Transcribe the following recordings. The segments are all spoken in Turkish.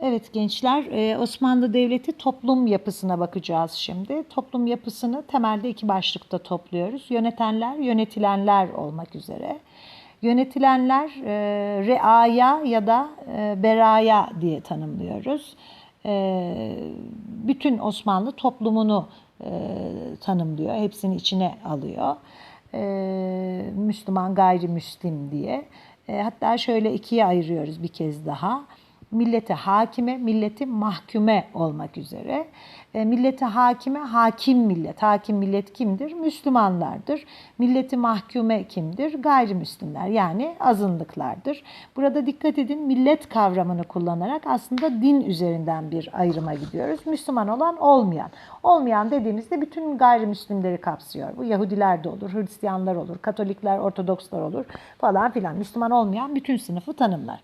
Evet gençler, e, Osmanlı Devleti toplum yapısına bakacağız şimdi. Toplum yapısını temelde iki başlıkta topluyoruz. Yönetenler, yönetilenler olmak üzere. Yönetilenler e, reaya ya da e, beraya diye tanımlıyoruz. Bütün Osmanlı toplumunu tanımlıyor, hepsini içine alıyor. Müslüman, gayrimüslim diye. Hatta şöyle ikiye ayırıyoruz bir kez daha millete hakime, milleti mahkume olmak üzere. E, millete hakime, hakim millet. Hakim millet kimdir? Müslümanlardır. Milleti mahkume kimdir? Gayrimüslimler yani azınlıklardır. Burada dikkat edin millet kavramını kullanarak aslında din üzerinden bir ayrıma gidiyoruz. Müslüman olan olmayan. Olmayan dediğimizde bütün gayrimüslimleri kapsıyor. Bu Yahudiler de olur, Hristiyanlar olur, Katolikler, Ortodokslar olur falan filan. Müslüman olmayan bütün sınıfı tanımlar.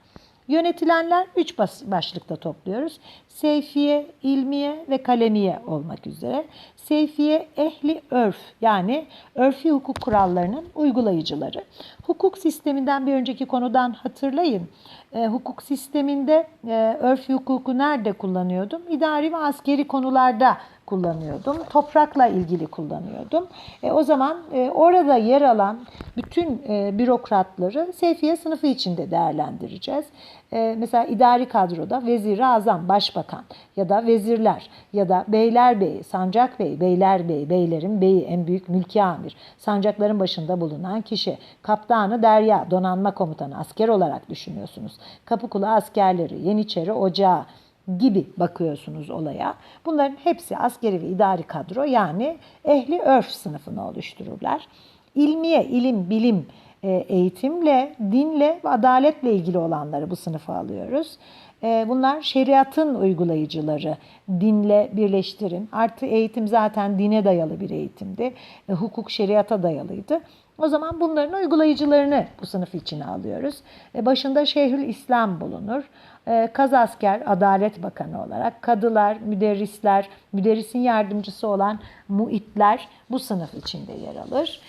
Yönetilenler üç başlıkta topluyoruz. Seyfiye, ilmiye ve kalemiye olmak üzere. Seyfiye ehli örf yani örfi hukuk kurallarının uygulayıcıları. Hukuk sisteminden bir önceki konudan hatırlayın. E, hukuk sisteminde e, örfi hukuku nerede kullanıyordum? İdari ve askeri konularda kullanıyordum. Toprakla ilgili kullanıyordum. E, o zaman e, orada yer alan bütün e, bürokratları sevfiye sınıfı içinde değerlendireceğiz. E, mesela idari kadroda vezir azam, başbakan ya da vezirler ya da beyler beyi, sancak bey, beyler beyi, beylerin beyi, en büyük mülki amir, sancakların başında bulunan kişi, kaptanı derya, donanma komutanı, asker olarak düşünüyorsunuz. Kapıkulu askerleri, Yeniçeri Ocağı, gibi bakıyorsunuz olaya. Bunların hepsi askeri ve idari kadro yani ehli örf sınıfını oluştururlar. İlmiye, ilim, bilim, eğitimle, dinle ve adaletle ilgili olanları bu sınıfa alıyoruz. E, bunlar şeriatın uygulayıcıları. Dinle birleştirin. Artı eğitim zaten dine dayalı bir eğitimdi. E, hukuk şeriata dayalıydı. O zaman bunların uygulayıcılarını bu sınıf içine alıyoruz. Başında Şeyhül İslam bulunur. Kazasker Adalet Bakanı olarak, kadılar, müderrisler, müderrisin yardımcısı olan muitler bu sınıf içinde yer alır.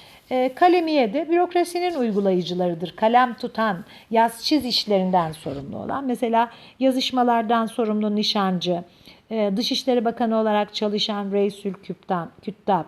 Kalemiye de bürokrasinin uygulayıcılarıdır. Kalem tutan, yaz çiz işlerinden sorumlu olan. Mesela yazışmalardan sorumlu nişancı, Dışişleri Bakanı olarak çalışan Reisül Küttab, Küttab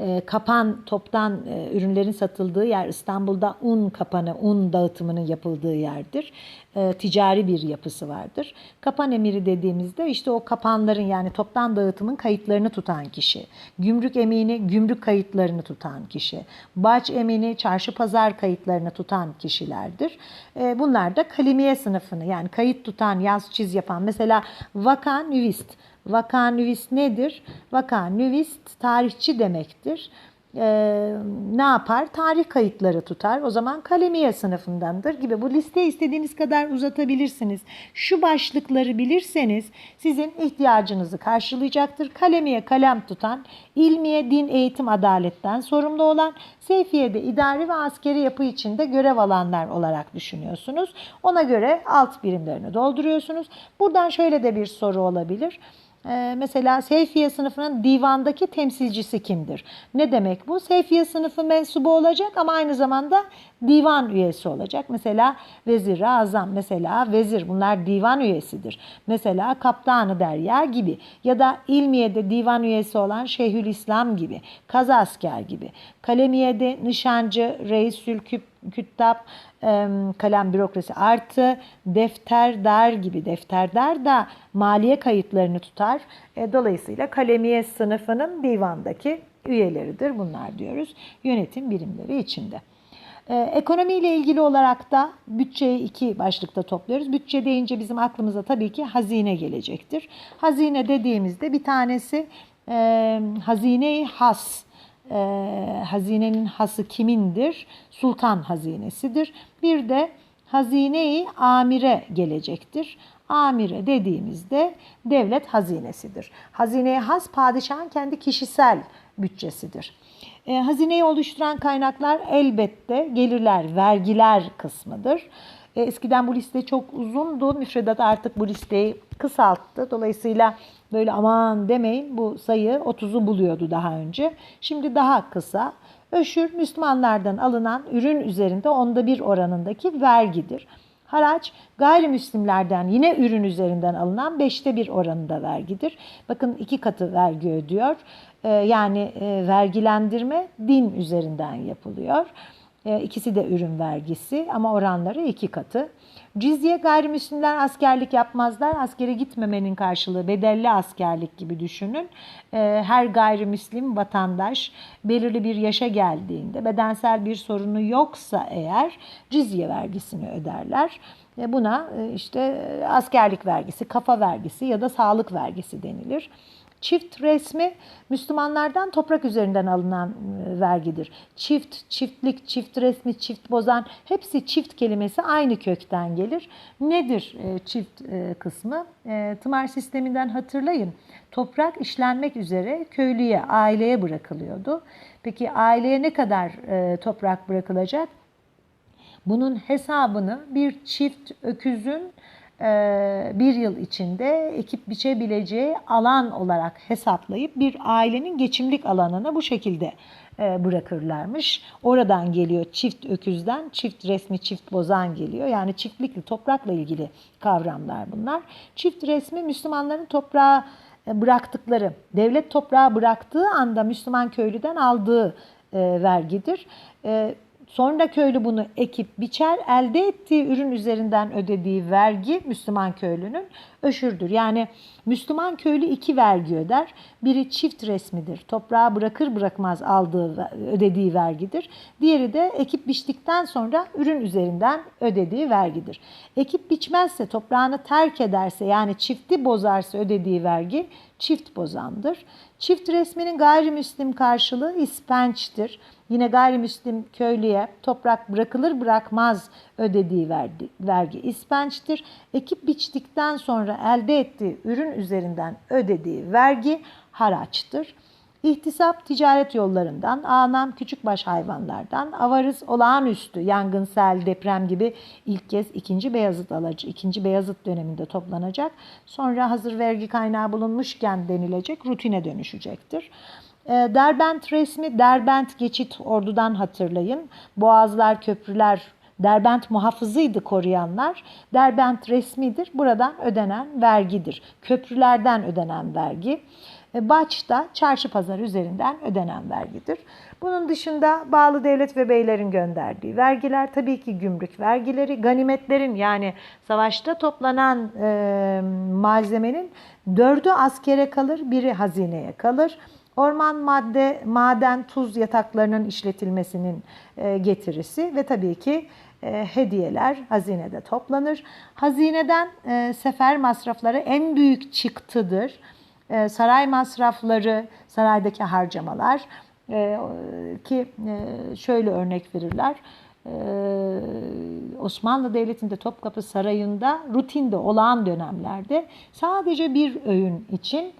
e, kapan toptan e, ürünlerin satıldığı yer İstanbul'da un kapanı, un dağıtımının yapıldığı yerdir. E, ticari bir yapısı vardır. Kapan emiri dediğimizde işte o kapanların yani toptan dağıtımın kayıtlarını tutan kişi. Gümrük emini gümrük kayıtlarını tutan kişi. Baç emini çarşı pazar kayıtlarını tutan kişilerdir. bunlar da kalimiye sınıfını yani kayıt tutan, yaz çiz yapan mesela vakan nüvist Vakanüvis nedir? Vakanüvist tarihçi demektir. Ee, ne yapar? Tarih kayıtları tutar. O zaman kalemiye sınıfındandır gibi. Bu liste istediğiniz kadar uzatabilirsiniz. Şu başlıkları bilirseniz sizin ihtiyacınızı karşılayacaktır. Kalemiye kalem tutan, ilmiye din eğitim adaletten sorumlu olan, seyfiyede idari ve askeri yapı içinde görev alanlar olarak düşünüyorsunuz. Ona göre alt birimlerini dolduruyorsunuz. Buradan şöyle de bir soru olabilir. Ee, mesela Seyfiye sınıfının divandaki temsilcisi kimdir? Ne demek bu? Seyfiye sınıfı mensubu olacak ama aynı zamanda divan üyesi olacak. Mesela vezir azam, mesela vezir bunlar divan üyesidir. Mesela kaptanı derya gibi ya da ilmiyede divan üyesi olan Şeyhül İslam gibi, kaza asker gibi. Kalemiyede nişancı, reisül küp küttap, kalem bürokrasi artı defterdar gibi defterdar da maliye kayıtlarını tutar. E, dolayısıyla kalemiye sınıfının divandaki üyeleridir bunlar diyoruz. Yönetim birimleri içinde. Ee, ekonomiyle ilgili olarak da bütçeyi iki başlıkta topluyoruz. Bütçe deyince bizim aklımıza tabii ki hazine gelecektir. Hazine dediğimizde bir tanesi e, hazine-i has e, hazinenin hası kimindir? Sultan hazinesidir. Bir de hazine-i amire gelecektir. Amire dediğimizde devlet hazinesidir. Hazine-i has padişahın kendi kişisel bütçesidir. E, hazineyi oluşturan kaynaklar elbette gelirler, vergiler kısmıdır. E, eskiden bu liste çok uzundu. Müfredat artık bu listeyi kısalttı. Dolayısıyla böyle aman demeyin bu sayı 30'u buluyordu daha önce. Şimdi daha kısa. Öşür Müslümanlardan alınan ürün üzerinde onda bir oranındaki vergidir. Haraç gayrimüslimlerden yine ürün üzerinden alınan beşte bir oranında vergidir. Bakın iki katı vergi ödüyor. Ee, yani e, vergilendirme din üzerinden yapılıyor. E, İkisi de ürün vergisi ama oranları iki katı. Cizye gayrimüslimler askerlik yapmazlar. Askere gitmemenin karşılığı bedelli askerlik gibi düşünün. E, Her gayrimüslim vatandaş belirli bir yaşa geldiğinde bedensel bir sorunu yoksa eğer cizye vergisini öderler. E, Buna işte askerlik vergisi, kafa vergisi ya da sağlık vergisi denilir. Çift resmi Müslümanlardan toprak üzerinden alınan e, vergidir. Çift, çiftlik, çift resmi, çift bozan hepsi çift kelimesi aynı kökten gelir. Nedir e, çift e, kısmı? Tımar sisteminden hatırlayın. Toprak işlenmek üzere köylüye, aileye bırakılıyordu. Peki aileye ne kadar toprak bırakılacak? Bunun hesabını bir çift öküzün bir yıl içinde ekip biçebileceği alan olarak hesaplayıp bir ailenin geçimlik alanına bu şekilde e, bırakırlarmış. Oradan geliyor çift öküzden çift resmi çift bozan geliyor. Yani çiftlikli toprakla ilgili kavramlar bunlar. Çift resmi Müslümanların toprağa e, bıraktıkları, devlet toprağa bıraktığı anda Müslüman köylüden aldığı e, vergidir. Sonra köylü bunu ekip biçer, elde ettiği ürün üzerinden ödediği vergi Müslüman köylünün öşürdür. Yani Müslüman köylü iki vergi öder. Biri çift resmidir. Toprağa bırakır bırakmaz aldığı, ödediği vergidir. Diğeri de ekip biçtikten sonra ürün üzerinden ödediği vergidir. Ekip biçmezse, toprağını terk ederse yani çifti bozarsa ödediği vergi çift bozandır. Çift resminin gayrimüslim karşılığı ispençtir. Yine gayrimüslim köylüye toprak bırakılır bırakmaz ödediği vergi, vergi ispençtir. Ekip biçtikten sonra elde ettiği ürün üzerinden ödediği vergi haraçtır. İhtisap ticaret yollarından, anam küçükbaş hayvanlardan, avarız olağanüstü, yangın, sel, deprem gibi ilk kez 2. Beyazıt alacı, 2. Beyazıt döneminde toplanacak. Sonra hazır vergi kaynağı bulunmuşken denilecek, rutine dönüşecektir. E, Derbent resmi, Derbent geçit ordudan hatırlayın. Boğazlar, köprüler, Derbent muhafızıydı koruyanlar. Derbent resmidir. Buradan ödenen vergidir. Köprülerden ödenen vergi. E, Baç da çarşı pazar üzerinden ödenen vergidir. Bunun dışında bağlı devlet ve beylerin gönderdiği vergiler tabii ki gümrük vergileri, ganimetlerin yani savaşta toplanan e, malzemenin dördü askere kalır, biri hazineye kalır. Orman madde, maden, tuz yataklarının işletilmesinin e, getirisi ve tabii ki e, hediyeler hazinede toplanır. Hazineden e, sefer masrafları en büyük çıktıdır. Saray masrafları, saraydaki harcamalar ki şöyle örnek verirler. Osmanlı Devleti'nde Topkapı Sarayı'nda rutinde olağan dönemlerde sadece bir öğün için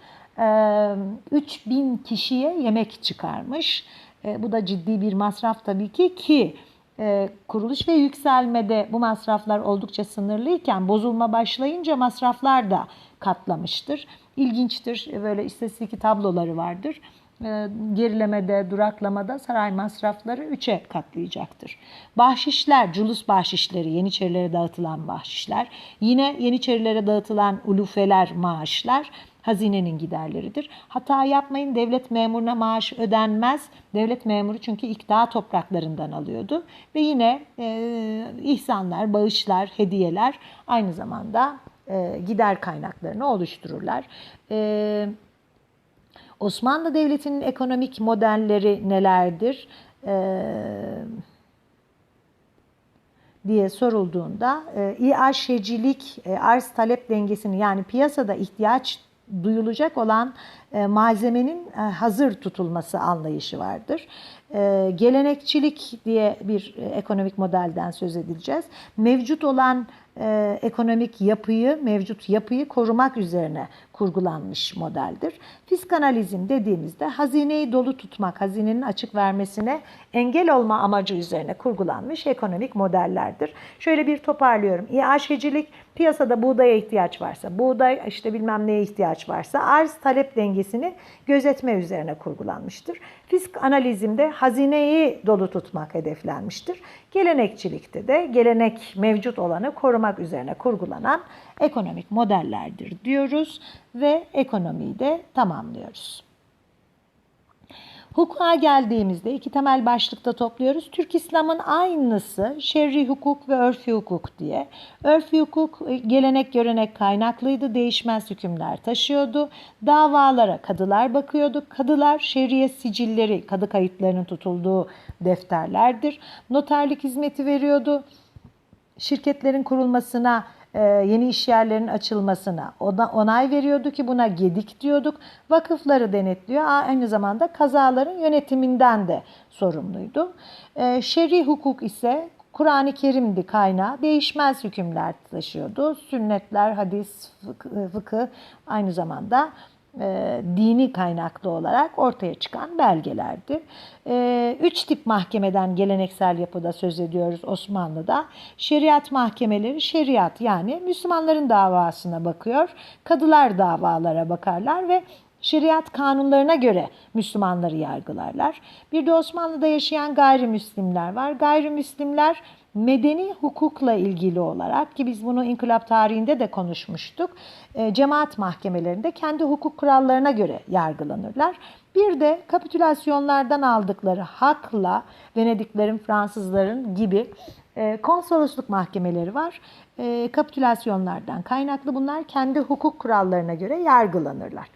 3000 kişiye yemek çıkarmış. E, bu da ciddi bir masraf tabii ki ki e, kuruluş ve yükselmede bu masraflar oldukça sınırlıyken bozulma başlayınca masraflar da katlamıştır. İlginçtir. Böyle istatistik tabloları vardır. E, gerilemede, duraklamada saray masrafları 3'e katlayacaktır. Bahşişler, culus bahşişleri, Yeniçerilere dağıtılan bahşişler, yine Yeniçerilere dağıtılan ulufeler, maaşlar hazinenin giderleridir. Hata yapmayın devlet memuruna maaş ödenmez. Devlet memuru çünkü iktidar topraklarından alıyordu. Ve yine e, ihsanlar, bağışlar, hediyeler aynı zamanda e, gider kaynaklarını oluştururlar. E, Osmanlı Devleti'nin ekonomik modelleri nelerdir? Ee, diye sorulduğunda e, İAŞ'cilik e, arz talep dengesini yani piyasada ihtiyaç duyulacak olan e, malzemenin e, hazır tutulması anlayışı vardır. E, gelenekçilik diye bir e, ekonomik modelden söz edileceğiz. Mevcut olan e, ekonomik yapıyı, mevcut yapıyı korumak üzerine kurgulanmış modeldir. Fiskanalizm dediğimizde hazineyi dolu tutmak, hazinenin açık vermesine engel olma amacı üzerine kurgulanmış ekonomik modellerdir. Şöyle bir toparlıyorum. İAŞ'cilik piyasada buğdaya ihtiyaç varsa, buğday işte bilmem neye ihtiyaç varsa arz talep dengesini gözetme üzerine kurgulanmıştır. Fisk analizmde hazineyi dolu tutmak hedeflenmiştir. Gelenekçilikte de gelenek mevcut olanı korumak üzerine kurgulanan ekonomik modellerdir diyoruz ve ekonomiyi de tamamlıyoruz. Hukuka geldiğimizde iki temel başlıkta topluyoruz. Türk İslam'ın aynısı şerri hukuk ve örfi hukuk diye. Örfi hukuk e, gelenek görenek kaynaklıydı, değişmez hükümler taşıyordu. Davalara kadılar bakıyordu. Kadılar şeriye sicilleri, kadı kayıtlarının tutulduğu defterlerdir. Noterlik hizmeti veriyordu. Şirketlerin kurulmasına yeni iş yerlerinin açılmasına ona onay veriyordu ki buna gedik diyorduk. Vakıfları denetliyor. Aynı zamanda kazaların yönetiminden de sorumluydu. E, Şer'i hukuk ise Kur'an-ı Kerim'di kaynağı. Değişmez hükümler taşıyordu. Sünnetler, hadis, fıkıh aynı zamanda e, dini kaynaklı olarak ortaya çıkan belgelerdi. E, üç tip mahkemeden geleneksel yapıda söz ediyoruz Osmanlı'da. Şeriat mahkemeleri şeriat yani Müslümanların davasına bakıyor. Kadılar davalara bakarlar ve şeriat kanunlarına göre Müslümanları yargılarlar. Bir de Osmanlı'da yaşayan gayrimüslimler var. Gayrimüslimler medeni hukukla ilgili olarak ki biz bunu inkılap tarihinde de konuşmuştuk. E, cemaat mahkemelerinde kendi hukuk kurallarına göre yargılanırlar. Bir de kapitülasyonlardan aldıkları hakla Venediklerin, Fransızların gibi e, konsolosluk mahkemeleri var. E, kapitülasyonlardan kaynaklı bunlar kendi hukuk kurallarına göre yargılanırlar.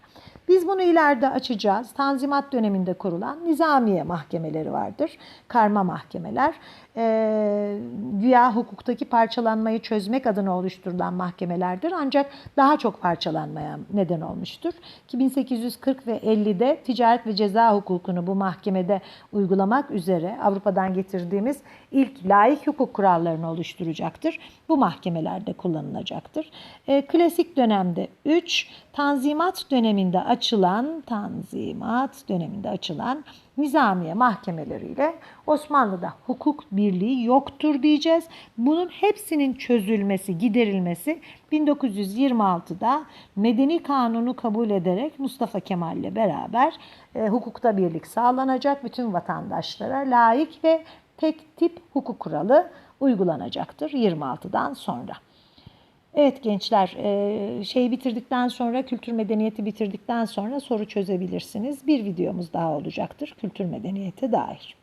Biz bunu ileride açacağız. Tanzimat döneminde kurulan nizamiye mahkemeleri vardır. Karma mahkemeler. Ee, güya hukuktaki parçalanmayı çözmek adına oluşturulan mahkemelerdir. Ancak daha çok parçalanmaya neden olmuştur. 2840 ve 50'de ticaret ve ceza hukukunu bu mahkemede uygulamak üzere Avrupa'dan getirdiğimiz ilk layık hukuk kurallarını oluşturacaktır. Bu mahkemelerde kullanılacaktır. Ee, klasik dönemde 3, Tanzimat döneminde açılan Tanzimat döneminde açılan nizamiye mahkemeleriyle Osmanlı'da hukuk birliği yoktur diyeceğiz. Bunun hepsinin çözülmesi, giderilmesi 1926'da Medeni Kanunu kabul ederek Mustafa Kemal ile beraber e, hukukta birlik sağlanacak. Bütün vatandaşlara layık ve tek tip hukuk kuralı uygulanacaktır 26'dan sonra. Evet gençler, e, şeyi bitirdikten sonra, kültür medeniyeti bitirdikten sonra soru çözebilirsiniz. Bir videomuz daha olacaktır kültür medeniyete dair.